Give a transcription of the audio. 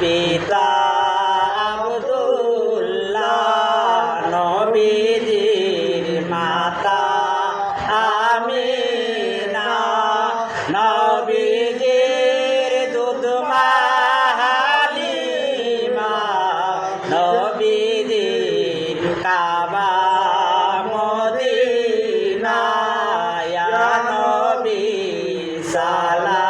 পিতা আব্দুল্লাহ নবীজির মাতা আমিনা নবীজির দুধ মা হালিমা নবীজির কাবা মদিনা নবী সালাম।